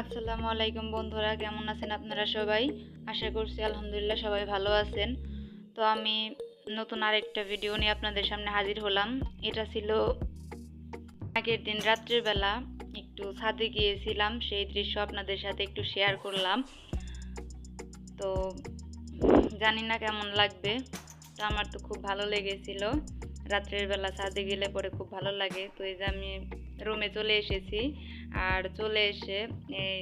আসসালামু বন্ধুরা, কেমন আছেন আপনারা সবাই? আশা করছি আলহামদুলিল্লাহ সবাই ভালো আছেন। তো আমি নতুন আরেকটা ভিডিও নিয়ে আপনাদের সামনে হাজির হলাম। এটা ছিল আগের দিন রাত্রের বেলা একটু ছাদে গিয়েছিলাম, সেই দৃশ্য আপনাদের সাথে একটু শেয়ার করলাম। তো জানি না কেমন লাগবে। তো আমার তো খুব ভালো লেগেছিল। রাত্রের বেলা ছাদে গেলে পরে খুব ভালো লাগে। তো এই যে আমি রুমে চলে এসেছি। আর চলে এসে এই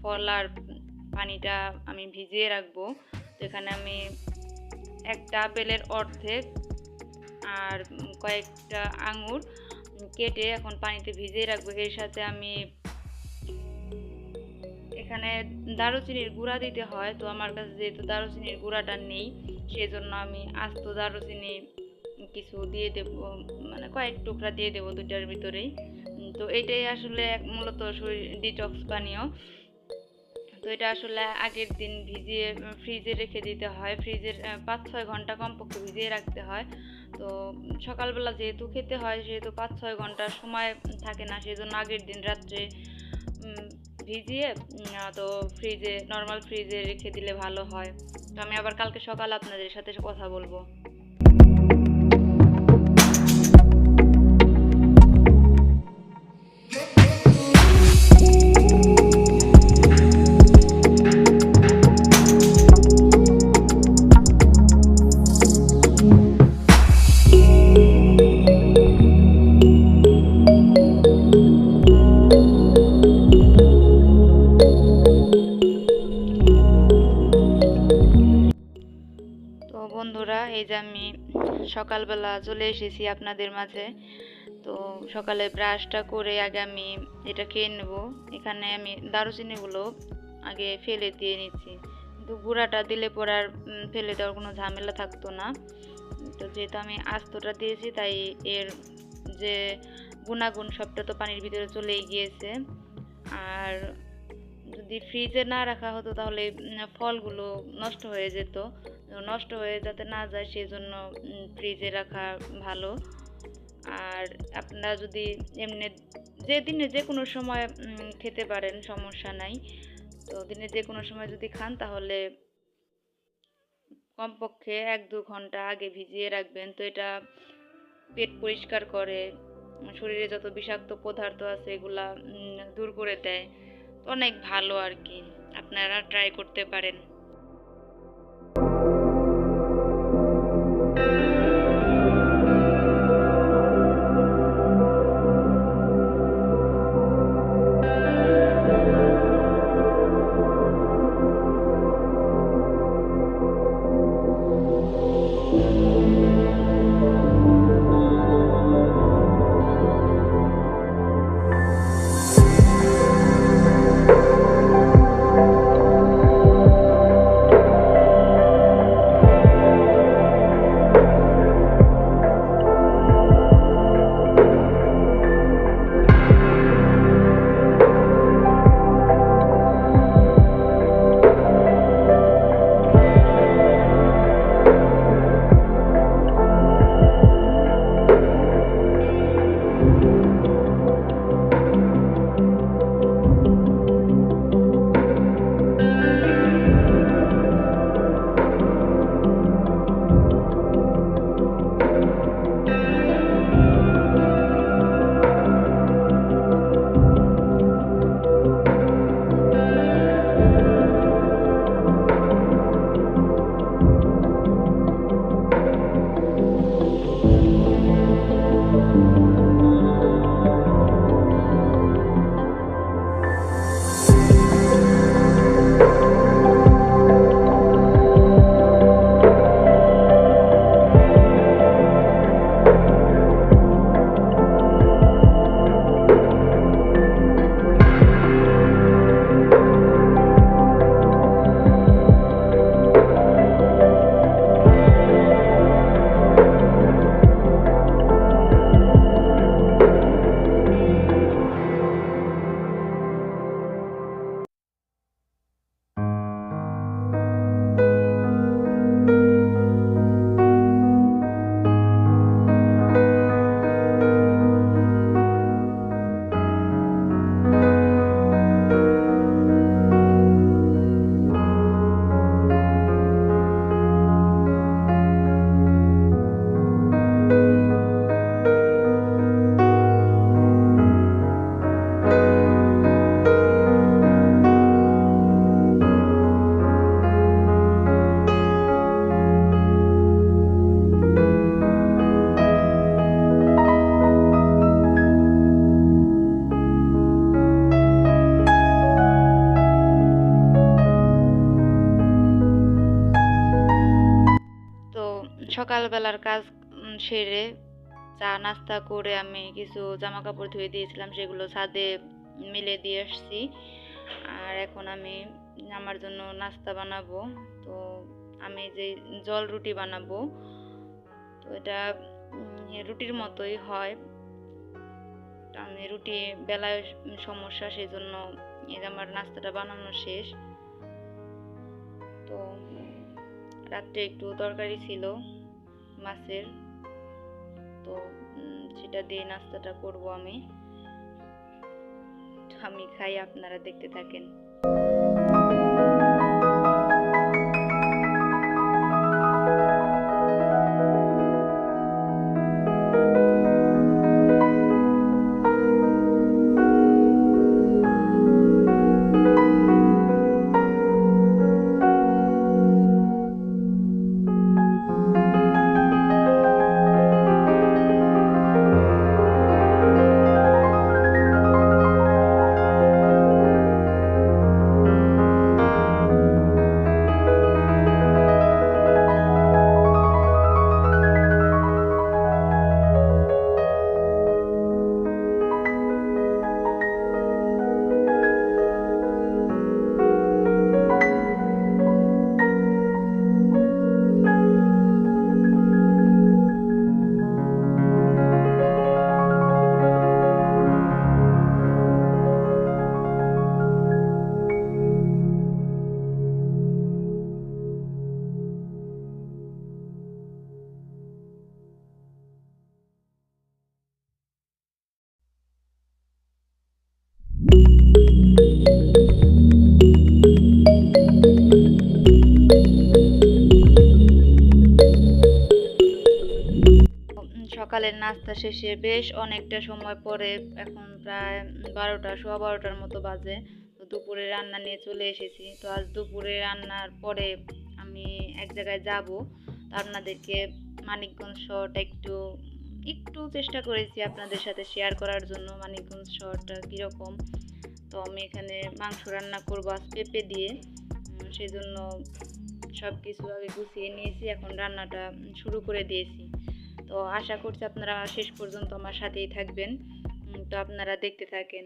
ফল আর পানিটা আমি ভিজিয়ে রাখব। তো এখানে আমি একটা আপেলের অর্ধেক আর কয়েকটা আঙুর কেটে এখন পানিতে ভিজিয়ে রাখব। এর সাথে আমি এখানে দারুচিনির গুঁড়া দিতে হয়, তো আমার কাছে যেহেতু দারুচিনির গুঁড়াটা নেই সেই জন্য আমি আস্ত দারুচিনি কিছু দিয়ে দেব মানে কয়েক টুকরা দিয়ে দেবো দুটার ভিতরেই। তো এটাই আসলে মূলত শরীর ডিটক্স পানীয়। তো এটা আসলে আগের দিন ভিজিয়ে ফ্রিজে রেখে দিতে হয়। ফ্রিজের পাঁচ ছয় ঘণ্টা কমপক্ষে ভিজিয়ে রাখতে হয়। তো সকালবেলা যেহেতু খেতে হয়, সেহেতু পাঁচ ছয় ঘণ্টা সময় থাকে না সেই জন্য আগের দিন রাত্রে ভিজিয়ে তো ফ্রিজে নর্মাল ফ্রিজে রেখে দিলে ভালো হয়। তো আমি আবার কালকে সকালে আপনাদের সাথে কথা বলব। সকালবেলা চলে এসেছি আপনাদের মাঝে। তো সকালে ব্রাশটা করে আগে আমি এটা খেয়ে নেব। এখানে আমি দারুচিনিগুলো আগে ফেলে দিয়ে নিচ্ছি। কিন্তু গুঁড়াটা দিলে পরে আর ফেলে দেওয়ার কোনো ঝামেলা থাকতো না। তো যেহেতু আমি আস্তটা দিয়েছি, তাই এর যে গুণাগুণ সবটা তো পানির ভিতরে চলেই গিয়েছে। আর যদি ফ্রিজে না রাখা হতো তাহলে ফলগুলো নষ্ট হয়ে যেত। নষ্ট হয়ে যাতে না যায় সেই জন্য ফ্রিজে রাখা ভালো। আর আপনারা যদি এমনি যে দিনে যে কোনো সময় খেতে পারেন, সমস্যা নাই। তো দিনে যে কোনো সময় যদি খান, তাহলে কমপক্ষে এক দু ঘণ্টা আগে ভিজিয়ে রাখবেন। তো এটা পেট পরিষ্কার করে, শরীরে যত বিষাক্ত পদার্থ আছে, এগুলা দূর করে দেয়। অনেক ভালো আর কি। আপনারা ট্রাই করতে পারেন। চা নাস্তা করে আমি কিছু জামা কাপড় ধুয়ে দিয়েছিলাম, সেগুলো ছাদে মিলে দিয়ে আসছি। আর এখন আমি আমার জন্য নাস্তা বানাবো। তো আমি যে জল রুটি বানাবো, তো এটা রুটির মতোই হয়। আমি রুটি বেলায় সমস্যা সেই জন্য এই আমার নাস্তাটা বানানো শেষ। তো রাত্রে একটু তরকারি ছিল মাছের। তো সেটা দিয়ে নাস্তাটা করব আমি। আমি খাই আপনারা দেখতে থাকেন। সকালের নাস্তা শেষে বেশ অনেকটা সময় পরে এখন প্রায় বারোটা, সোয়া বারোটার মতো বাজে। তো দুপুরে রান্না নিয়ে চলে এসেছি। তো আজ দুপুরে রান্নার পরে আমি এক জায়গায় যাব। তো আপনাদেরকে মানিকগঞ্জ শহরটা একটু একটু চেষ্টা করেছি আপনাদের সাথে শেয়ার করার জন্য মানিকগঞ্জ শহরটা কীরকম। তো আমি এখানে মাংস রান্না করব আজ পেঁপে দিয়ে। সেজন্য সব কিছু আগে গুছিয়ে নিয়েছি, এখন রান্নাটা শুরু করে দিয়েছি। তো আশা করছি আপনারা শেষ পর্যন্ত আমার সাথেই থাকবেন। তো আপনারা দেখতে থাকেন।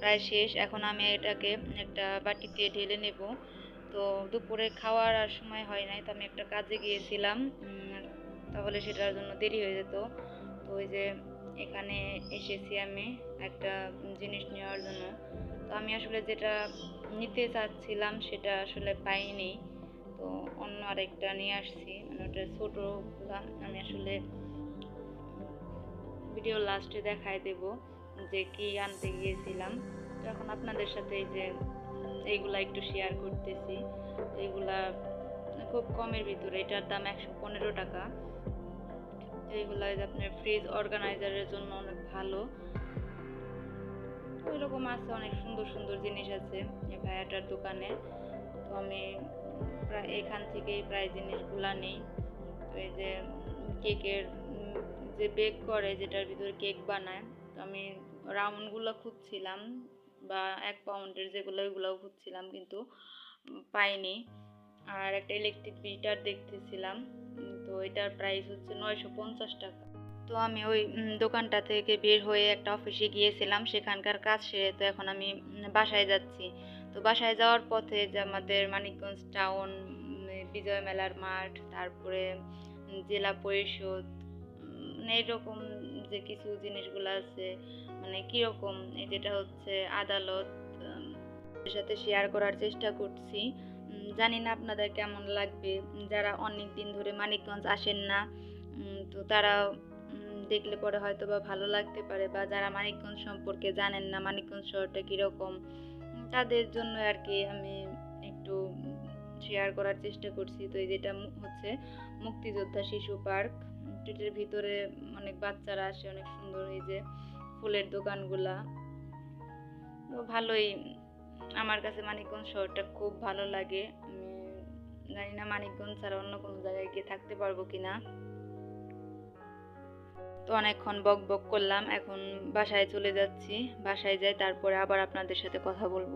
প্রায় শেষ। এখন আমি এটাকে একটা বাটিতে ঢেলে নেব। তো দুপুরে খাওয়ার আর সময় হয় নাই, তো আমি একটা কাজে গিয়েছিলাম। তাহলে সেটার জন্য দেরি হয়ে যেত। তো ওই যে এখানে এসেছি আমি একটা জিনিস নেওয়ার জন্য। তো আমি আসলে যেটা নিতে চাচ্ছিলাম সেটা আসলে পাইনি। তো অন্য আরেকটা নিয়ে আসছি মানে ওটা ছোটোগুলা আমি আসলে ভিডিও লাস্টে দেখায় দেব। যে কি আনতে গিয়েছিলাম তো এখন আপনাদের সাথে এই যে এইগুলা একটু শেয়ার করতেছি। এইগুলা খুব কমের ভিতরে, এটার দাম একশো পনেরো টাকা। এইগুলা আপনার ফ্রিজ অর্গানাইজারের জন্য অনেক ভালো। এরকম আছে, অনেক সুন্দর সুন্দর জিনিস আছে এই ভাইয়াটার দোকানে। তো আমি প্রায় এখান থেকেই প্রায় জিনিসগুলা নেই। তো এই যে কেকের যে বেক করে, যেটার ভিতরে কেক বানায় আমি রাউন্ডগুলো খুঁজছিলাম বা এক পাউন্ডের যেগুলো, ওইগুলোও খুঁজছিলাম কিন্তু পাইনি। আর একটা ইলেকট্রিক বিটার দেখতেছিলাম, তো এটার প্রাইস হচ্ছে নয়শো পঞ্চাশ টাকা। তো আমি ওই দোকানটা থেকে বের হয়ে একটা অফিসে গিয়েছিলাম, সেখানকার কাজ সেরে তো এখন আমি বাসায় যাচ্ছি। তো বাসায় যাওয়ার পথে যে আমাদের মানিকগঞ্জ টাউন বিজয় মেলার মাঠ, তারপরে জেলা পরিষদ মানে এরকম যে কিছু জিনিসগুলো আছে মানে কীরকম যেটা হচ্ছে আদালত সাথে শেয়ার করার চেষ্টা করছি। জানি না আপনাদের কেমন লাগবে। যারা অনেক দিন ধরে মানিকগঞ্জ আসেন না তো তারা দেখলে পরে হয়তো বা ভালো লাগতে পারে বা যারা মানিকগঞ্জ সম্পর্কে জানেন না, মানিকগঞ্জ শহরটা কীরকম, তাদের জন্য আর কি আমি একটু শেয়ার করার চেষ্টা করছি। তো এই যেটা হচ্ছে মুক্তিযোদ্ধা শিশু পার্ক। এটার ভিতরে অনেক বাচ্চারা আসে, অনেক সুন্দর এই যে ফুলের দোকানগুলা। তো ভালোই, আমার কাছে মানিকগঞ্জ শহরটা খুব ভালো লাগে। আমি জানি না মানিকগঞ্জ ছাড়া অন্য কোনো জায়গায় গিয়ে থাকতে পারব কিনা। তো অনেকক্ষণ বক বক করলাম, এখন বাসায় চলে যাচ্ছি। বাসায় যাই, তারপরে আবার আপনাদের সাথে কথা বলব।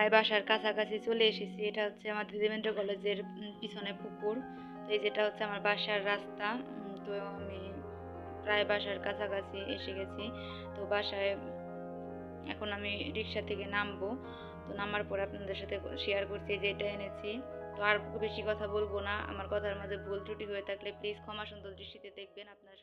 প্রায় বাসার কাছাকাছি চলে এসেছি। এটা হচ্ছে আমাদের দেবেন্দ্র কলেজের পিছনে পুকুর। তো এই যেটা হচ্ছে আমার বাসার রাস্তা তো আমি প্রায় বাসার কাছাকাছি এসে গেছি। তো বাসায় এখন আমি রিক্সা থেকে নামবো। তো নামার পরে আপনাদের সাথে শেয়ার করছি যে এটা এনেছি। তো আর বেশি কথা বলব না। আমার কথার মাঝে ভুল ত্রুটি হয়ে থাকলে প্লিজ ক্ষমা সুন্দর দৃষ্টিতে দেখবেন। আপনারা